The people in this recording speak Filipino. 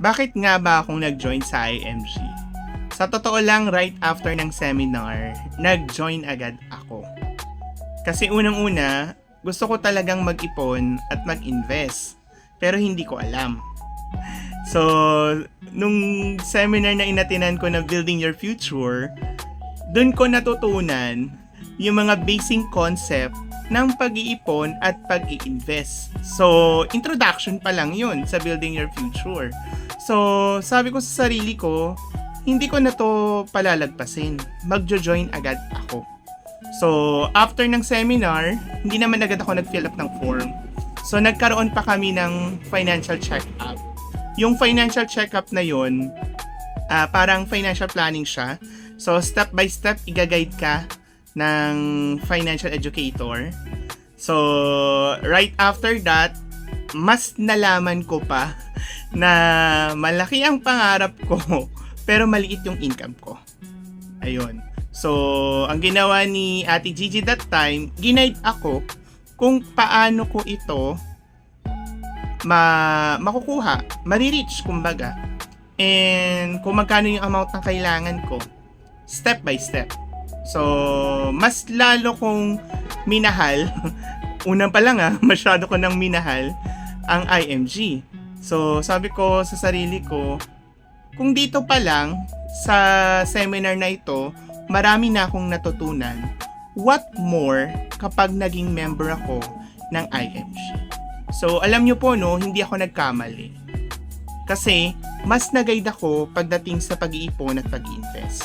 bakit nga ba akong nag-join sa IMG? Sa totoo lang, right after ng seminar, nag-join agad ako. Kasi unang-una, gusto ko talagang mag-ipon at mag-invest. Pero hindi ko alam. So, nung seminar na inatinan ko na Building Your Future, dun ko natutunan yung mga basic concept ng pag-iipon at pag-i-invest. So, introduction pa lang yun sa Building Your Future. So, sabi ko sa sarili ko, hindi ko na to palalagpasin. Magjo-join agad ako. So, after ng seminar, hindi naman agad ako nag-fill up ng form. So, nagkaroon pa kami ng financial check-up. Yung financial check-up na yun, ah, parang financial planning siya. So, step by step, igaguide ka ng financial educator. So, right after that, mas nalaman ko pa na malaki ang pangarap ko pero maliit yung income ko. Ayun. So, ang ginawa ni Ate Gigi that time, ginaid ako kung paano ko ito ma makukuha, marireach kumbaga. And kung magkano yung amount ng kailangan ko, step by step. So, mas lalo kong minahal, unang pa lang ah, masyado ko nang minahal ang IMG. So, sabi ko sa sarili ko, kung dito pa lang sa seminar na ito, marami na akong natutunan. What more kapag naging member ako ng IMG? So, alam nyo po no, hindi ako nagkamali. Kasi, mas nag-guide ako pagdating sa pag-iipon at pag-invest.